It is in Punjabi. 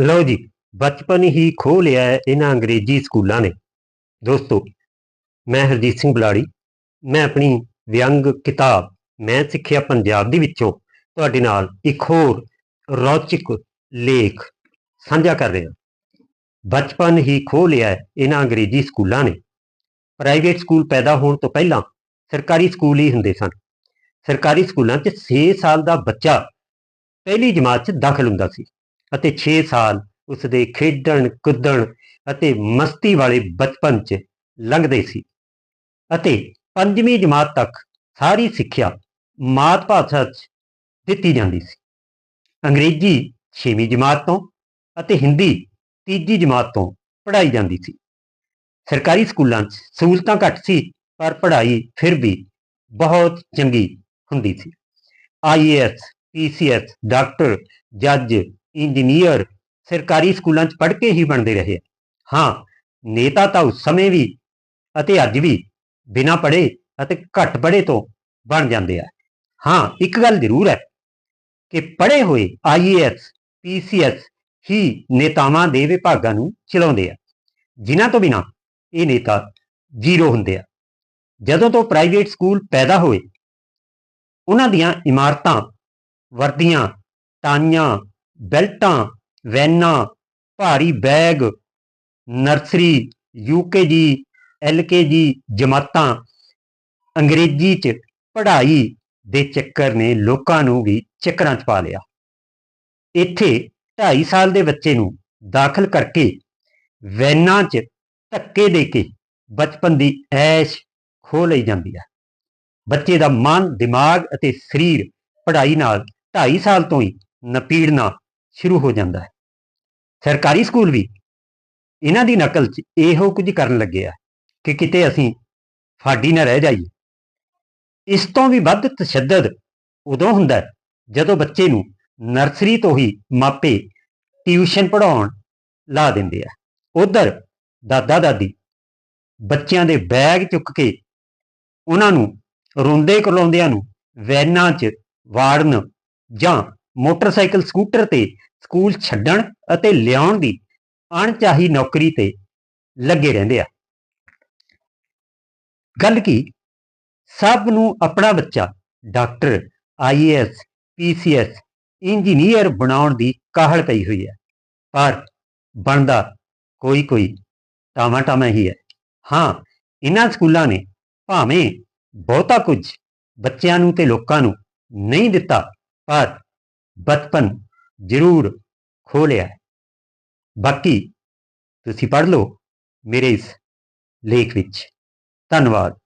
ਲਓ ਜੀ, ਬਚਪਨ ਹੀ ਖੋਹ ਲਿਆ ਹੈ ਇਹਨਾਂ ਅੰਗਰੇਜ਼ੀ ਸਕੂਲਾਂ ਨੇ। ਦੋਸਤੋ, ਮੈਂ ਹਰਜੀਤ ਸਿੰਘ ਬਲਾੜੀ, ਮੈਂ ਆਪਣੀ ਵਿਅੰਗ ਕਿਤਾਬ, ਮੈਂ ਸਿੱਖਿਆ ਪੰਜਾਬ ਦੇ ਵਿੱਚੋਂ ਤੁਹਾਡੇ ਨਾਲ ਇੱਕ ਹੋਰ ਰੌਚਕ ਲੇਖ ਸਾਂਝਾ ਕਰ ਰਿਹਾ। ਬਚਪਨ ਹੀ ਖੋਹ ਲਿਆ ਇਹਨਾਂ ਅੰਗਰੇਜ਼ੀ ਸਕੂਲਾਂ ਨੇ। ਪ੍ਰਾਈਵੇਟ ਸਕੂਲ ਪੈਦਾ ਹੋਣ ਤੋਂ ਪਹਿਲਾਂ ਸਰਕਾਰੀ ਸਕੂਲ ਹੀ ਹੁੰਦੇ ਸਨ। ਸਰਕਾਰੀ ਸਕੂਲਾਂ 'ਚ 6 ਸਾਲ ਦਾ ਬੱਚਾ ਪਹਿਲੀ ਜਮਾਤ 'ਚ ਦਾਖਲ ਹੁੰਦਾ ਸੀ। ਅਤੇ 6 ਸਾਲ ਉਸ ਦੇ ਖੇਡਣ, ਕੁੱਦਣ ਅਤੇ ਮਸਤੀ ਵਾਲੇ ਬਚਪਨ 'ਚ ਲੰਘਦੇ ਸੀ। ਅਤੇ ਪੰਜਵੀਂ ਜਮਾਤ ਤੱਕ ਸਾਰੀ ਸਿੱਖਿਆ ਮਾਤ ਭਾਸ਼ਾ 'ਚ ਦਿੱਤੀ ਜਾਂਦੀ ਸੀ। ਅੰਗਰੇਜ਼ੀ 6ਵੀਂ ਜਮਾਤ ਤੋਂ ਅਤੇ ਹਿੰਦੀ ਤੀਜੀ ਜਮਾਤ ਤੋਂ ਪੜ੍ਹਾਈ ਜਾਂਦੀ ਸੀ। ਸਰਕਾਰੀ ਸਕੂਲਾਂ 'ਚ ਸਹੂਲਤਾਂ ਘੱਟ ਸੀ, ਪਰ ਪੜ੍ਹਾਈ ਫਿਰ ਵੀ ਬਹੁਤ ਚੰਗੀ ਹੁੰਦੀ ਸੀ। ਆਈਏਐਸ ਪੀਸੀਐਸ ਡਾਕਟਰ, ਜੱਜ ਇੰਜੀਨੀਅਰ ਸਰਕਾਰੀ ਸਕੂਲਾਂ 'ਚ ਪੜ੍ਹ ਕੇ ਹੀ ਬਣਦੇ ਰਹੇ। ਹਾਂ, ਨੇਤਾ ਤਾਂ ਉਸ ਸਮੇਂ ਵੀ ਅਤੇ ਅੱਜ ਵੀ ਬਿਨਾਂ ਪੜ੍ਹੇ ਅਤੇ ਘੱਟ ਪੜ੍ਹੇ ਤੋਂ ਬਣ ਜਾਂਦੇ ਆ। ਹਾਂ, ਇੱਕ ਗੱਲ ਜ਼ਰੂਰ ਹੈ ਕਿ ਪੜ੍ਹੇ ਹੋਏ ਆਈਏਐਸ ਪੀਸੀਐਸ ਹੀ ਨੇਤਾਵਾਂ ਦੇ ਵਿਭਾਗਾਂ ਨੂੰ ਚਲਾਉਂਦੇ ਆ। ਜਿਨ੍ਹਾਂ ਤੋਂ ਬਿਨਾਂ ਇਹ ਨੇਤਾ ਜ਼ੀਰੋ ਹੁੰਦੇ ਆ। ਜਦੋਂ ਤੋਂ ਪ੍ਰਾਈਵੇਟ ਸਕੂਲ ਪੈਦਾ ਹੋਏ, ਉਹਨਾਂ ਦੀਆਂ ਇਮਾਰਤਾਂ, ਵਰਦੀਆਂ ਟਾਈਆਂ ਬੈਲਟਾਂ, ਵੈਨਾਂ, ਭਾਰੀ ਬੈਗ, ਨਰਸਰੀ ਯੂਕੇਜੀ ਐਲਕੇਜੀ ਜਮਾਤਾਂ, ਅੰਗਰੇਜ਼ੀ ਚ ਪੜ੍ਹਾਈ ਦੇ ਚੱਕਰ ਨੇ ਲੋਕਾਂ ਨੂੰ ਵੀ ਚੱਕਰਾਂ 'ਚ ਪਾ ਲਿਆ। ਇੱਥੇ 2.5 ਸਾਲ ਦੇ ਬੱਚੇ ਨੂੰ ਦਾਖਲ ਕਰਕੇ ਵੈਨਾਂ 'ਚ ਧੱਕੇ ਦੇ ਕੇ ਬਚਪਨ ਦੀ ਐਸ਼ ਖੋ ਲਈ ਜਾਂਦੀ ਹੈ ਬੱਚੇ ਦਾ ਮਨ, ਦਿਮਾਗ ਅਤੇ ਸਰੀਰ ਪੜ੍ਹਾਈ ਨਾਲ 2.5 ਸਾਲ ਤੋਂ ਹੀ ਨਪੀੜਨਾ ਸ਼ੁਰੂ ਹੋ ਜਾਂਦਾ ਹੈ। ਸਰਕਾਰੀ ਸਕੂਲ ਵੀ ਇਹਨਾਂ ਦੀ ਨਕਲ 'ਚ ਇਹੋ ਕੁਝ ਕਰਨ ਲੱਗੇ ਆ ਕਿ ਕਿਤੇ ਅਸੀਂ ਫਾਡੀ ਨਾ ਰਹਿ ਜਾਈਏ। ਇਸ ਤੋਂ ਵੀ ਵੱਧ ਤਸ਼ੱਦਦ ਉਦੋਂ ਹੁੰਦਾ ਜਦੋਂ ਬੱਚੇ ਨੂੰ ਨਰਸਰੀ ਤੋਂ ਹੀ ਮਾਪੇ ਟਿਊਸ਼ਨ ਪੜਾਉਣ ਲਾ ਦਿੰਦੇ ਆ। ਉਧਰ ਦਾਦਾ ਦਾਦੀ ਬੱਚਿਆਂ ਦੇ ਬੈਗ ਚੁੱਕ ਕੇ ਉਹਨਾਂ ਨੂੰ ਰੋਂਦੇ ਕਰਲਾਉਂਦਿਆਂ ਨੂੰ ਵੈਨਾਂ 'ਚ ਵਾੜਨ ਜਾਂ ਮੋਟਰਸਾਈਕਲ ਸਕੂਟਰ ਤੇ ਸਕੂਲ ਛੱਡਣ ਅਤੇ ਲਿਆਉਣ ਦੀ ਅਣਚਾਹੀ ਨੌਕਰੀ ਤੇ ਲੱਗੇ ਰਹਿੰਦੇ ਆ। ਗੱਲ ਕੀ? ਸਭ ਨੂੰ ਆਪਣਾ ਬੱਚਾ, ਡਾਕਟਰ ਆਈਏਐਸ ਪੀਸੀਐਸ ਇੰਜੀਨੀਅਰ ਬਣਾਉਣ ਦੀ ਕਾਹਲ ਪਈ ਹੋਈ ਹੈ। ਪਰ ਬਣਦਾ ਕੋਈ ਕੋਈ ਟਾਮਾ ਟਾਮਾ ਹੀ ਹੈ। ਹਾਂ ਇਹਨਾਂ ਸਕੂਲਾਂ ਨੇ ਭਾਵੇਂ ਬਹੁਤਾ ਕੁਝ ਬੱਚਿਆਂ ਨੂੰ ਤੇ ਲੋਕਾਂ ਨੂੰ ਨਹੀਂ ਦਿੱਤਾ, ਪਰ ਬਚਪਨ ਜ਼ਰੂਰ ਖੋ ਲਿਆ ਬਾਕੀ ਤੁਸੀਂ ਪੜ੍ਹ ਲਓ ਮੇਰੇ ਇਸ ਲੇਖ ਵਿੱਚ। ਧੰਨਵਾਦ।